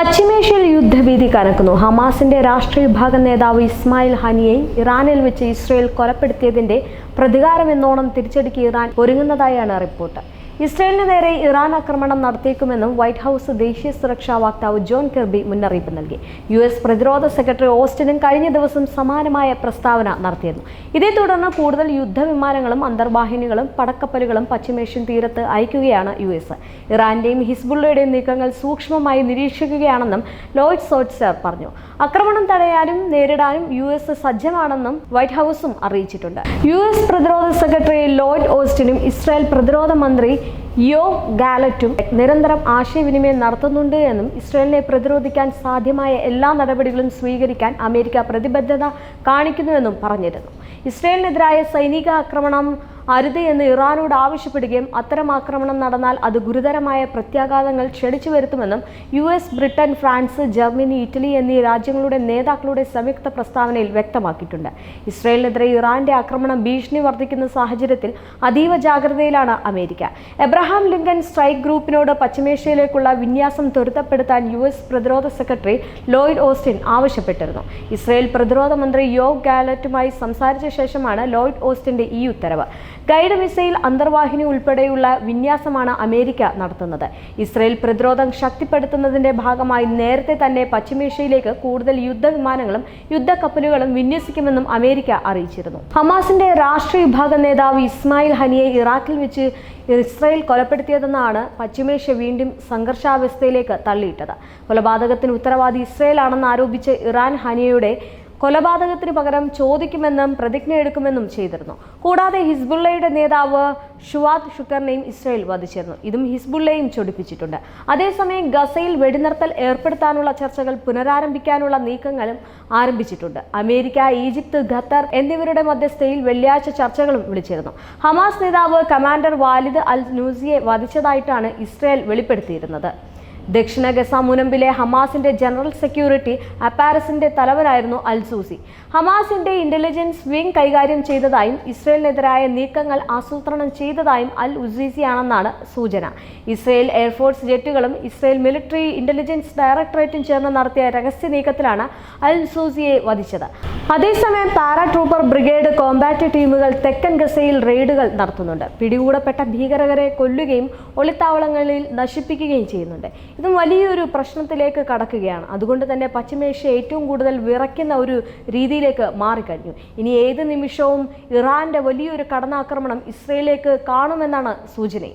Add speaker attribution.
Speaker 1: പശ്ചിമേഷ്യയിൽ യുദ്ധഭീതി കനക്കുന്നു. ഹമാസിന്റെ രാഷ്ട്രീയ വിഭാഗം നേതാവ് ഇസ്മായിൽ ഹനിയെ ഇറാനിൽ വെച്ച് ഇസ്രയേൽ കൊലപ്പെടുത്തിയതിന്റെ പ്രതികാരമെന്നോണം തിരിച്ചടിക്ക് ഇറാൻ ഒരുങ്ങുന്നതായാണ് റിപ്പോർട്ട്. ഇസ്രയേലിന് നേരെ ഇറാൻ ആക്രമണം നടത്തിയേക്കുമെന്നും വൈറ്റ് ഹൗസ് ദേശീയ സുരക്ഷാ വക്താവ് ജോൺ കെർബി മുന്നറിയിപ്പ് നൽകി. യു എസ് പ്രതിരോധ സെക്രട്ടറി ഓസ്റ്റിനും കഴിഞ്ഞ ദിവസം സമാനമായ പ്രസ്താവന നടത്തിയിരുന്നു. ഇതേ തുടർന്ന് കൂടുതൽ യുദ്ധവിമാനങ്ങളും അന്തർവാഹിനികളും പടക്കപ്പലുകളും പശ്ചിമേഷ്യൻ തീരത്ത് അയക്കുകയാണ് യു എസ്. ഇറാന്റെയും ഹിസ്ബുള്ളയുടെയും നീക്കങ്ങൾ സൂക്ഷ്മമായി നിരീക്ഷിക്കുകയാണെന്നും ലോയിഡ് സോട്സർ പറഞ്ഞു. ആക്രമണം തടയാനും നേരിടാനും യു എസ് സജ്ജമാണെന്നും വൈറ്റ് ഹൗസും അറിയിച്ചിട്ടുണ്ട്. യു എസ് പ്രതിരോധ സെക്രട്ടറി ലോയിഡ് ഓസ്റ്റിനും ഇസ്രായേൽ പ്രതിരോധ മന്ത്രി യോ ഗാലറ്റും നിരന്തരം ആശയവിനിമയം നടത്തുന്നുണ്ട് എന്നും ഇസ്രയേലിനെ പ്രതിരോധിക്കാൻ സാധ്യമായ എല്ലാ നടപടികളും സ്വീകരിക്കാൻ അമേരിക്ക പ്രതിബദ്ധത കാണിക്കുന്നുവെന്നും പറഞ്ഞിരുന്നു. ഇസ്രയേലിനെതിരായ സൈനിക ആക്രമണം അരുത് എന്ന് ഇറാനോട് ആവശ്യപ്പെടുകയും അത്തരം ആക്രമണം നടന്നാൽ അത് ഗുരുതരമായ പ്രത്യാഘാതങ്ങൾ ക്ഷണിച്ചു വരുത്തുമെന്നും U S Britain France Germany Italy എന്നീ രാജ്യങ്ങളുടെ നേതാക്കളുടെ സംയുക്ത പ്രസ്താവനയിൽ വ്യക്തമാക്കിയിട്ടുണ്ട്. ഇസ്രയേലിനെതിരെ ഇറാന്റെ ആക്രമണം ഭീഷണി വർദ്ധിക്കുന്ന സാഹചര്യത്തിൽ അതീവ ജാഗ്രതയിലാണ് അമേരിക്ക. എബ്രഹാം ലിങ്കൻ സ്ട്രൈക്ക് ഗ്രൂപ്പിനോട് പശ്ചിമേഷ്യയിലേക്കുള്ള വിന്യാസം ത്വരിതപ്പെടുത്താൻ യു എസ് പ്രതിരോധ സെക്രട്ടറി ലോയിഡ് ഓസ്റ്റിൻ ആവശ്യപ്പെട്ടിരുന്നു. ഇസ്രയേൽ പ്രതിരോധ മന്ത്രി യോഗ് ഗാലറ്റുമായി സംസാരിച്ച ശേഷമാണ് ലോയിഡ് ഓസ്റ്റിന്റെ ഈ ഉത്തരവ്. ഗൈഡ് മിസൈൽ അന്തർവാഹിനി ഉൾപ്പെടെയുള്ള വിന്യാസമാണ് അമേരിക്ക നടത്തുന്നത്. ഇസ്രയേൽ പ്രതിരോധം ശക്തിപ്പെടുത്തുന്നതിന്റെ ഭാഗമായി നേരത്തെ തന്നെ പശ്ചിമേഷ്യയിലേക്ക് കൂടുതൽ യുദ്ധവിമാനങ്ങളും യുദ്ധക്കപ്പലുകളും വിന്യസിക്കുമെന്നും അമേരിക്ക അറിയിച്ചിരുന്നു. ഹമാസിന്റെ രാഷ്ട്രീയ വിഭാഗ നേതാവ് ഇസ്മായിൽ ഹനിയെ ഇറാഖിൽ വെച്ച് ഇസ്രയേൽ കൊലപ്പെടുത്തിയതെന്നാണ് പശ്ചിമേഷ്യ വീണ്ടും സംഘർഷാവസ്ഥയിലേക്ക് തള്ളിയിട്ടത്. കൊലപാതകത്തിന് ഉത്തരവാദി ഇസ്രയേലാണെന്ന് ആരോപിച്ച് ഇറാൻ ഹനിയയുടെ കൊലപാതകത്തിന് പകരം ചോദിക്കുമെന്നും പ്രതിജ്ഞ എടുക്കുമെന്നും ചെയ്തിരുന്നു. കൂടാതെ ഹിസ്ബുള്ളയുടെ നേതാവ് ഷുവാദ് ഷുക്കറിനെയും ഇസ്രായേൽ വധിച്ചിരുന്നു. ഇതും ഹിസ്ബുള്ളയും ചൊടിപ്പിച്ചിട്ടുണ്ട്. അതേസമയം ഗസയിൽ വെടിനിർത്തൽ ഏർപ്പെടുത്താനുള്ള ചർച്ചകൾ പുനരാരംഭിക്കാനുള്ള നീക്കങ്ങളും ആരംഭിച്ചിട്ടുണ്ട്. അമേരിക്ക ഈജിപ്ത് ഖത്തർ എന്നിവരുടെ മധ്യസ്ഥയിൽ വെള്ളിയാഴ്ച ചർച്ചകളും വിളിച്ചിരുന്നു. ഹമാസ് നേതാവ് കമാൻഡർ വാലിദ് അൽ നൂസിയെ വധിച്ചതായിട്ടാണ് ഇസ്രായേൽ വെളിപ്പെടുത്തിയിരുന്നത്. ദക്ഷിണ ഗസ മുനമ്പിലെ ഹമാസിന്റെ ജനറൽ സെക്യൂരിറ്റി അപ്പാരസിന്റെ തലവനായിരുന്നു അൽസൂസി. ഹമാസിന്റെ ഇന്റലിജൻസ് വിങ് കൈകാര്യം ചെയ്തതായും ഇസ്രയേലിനെതിരായ നീക്കങ്ങൾ ആസൂത്രണം ചെയ്തതായും അൽ ഉസീസിയാണെന്നാണ് സൂചന. ഇസ്രയേൽ എയർഫോഴ്സ് ജെറ്റുകളും ഇസ്രയേൽ മിലിറ്ററി ഇന്റലിജൻസ് ഡയറക്ടറേറ്റും ചേർന്ന് നടത്തിയ രഹസ്യ നീക്കത്തിലാണ് അൽ സൂസിയെ വധിച്ചത്. അതേസമയം പാരാട്രൂപ്പർ ബ്രിഗേഡ് കോമ്പാറ്റ് ടീമുകൾ തെക്കൻ ഗസയിൽ റെയ്ഡുകൾ നടത്തുന്നുണ്ട്. പിടികൂടപ്പെട്ട ഭീകരരെ കൊല്ലുകയും ഒളിത്താവളങ്ങളിൽ നശിപ്പിക്കുകയും ചെയ്യുന്നുണ്ട്. ഇതും വലിയൊരു പ്രശ്നത്തിലേക്ക് കടക്കുകയാണ്. അതുകൊണ്ട് തന്നെ പശ്ചിമേഷ്യ ഏറ്റവും കൂടുതൽ വിറയ്ക്കുന്ന ഒരു രീതിയിലേക്ക് മാറിക്കഴിഞ്ഞു. ഇനി ഏത് നിമിഷവും ഇറാന്റെ വലിയൊരു കടന്നാക്രമണം ഇസ്രയേലിലേക്ക് കാണുമെന്നാണ് സൂചന.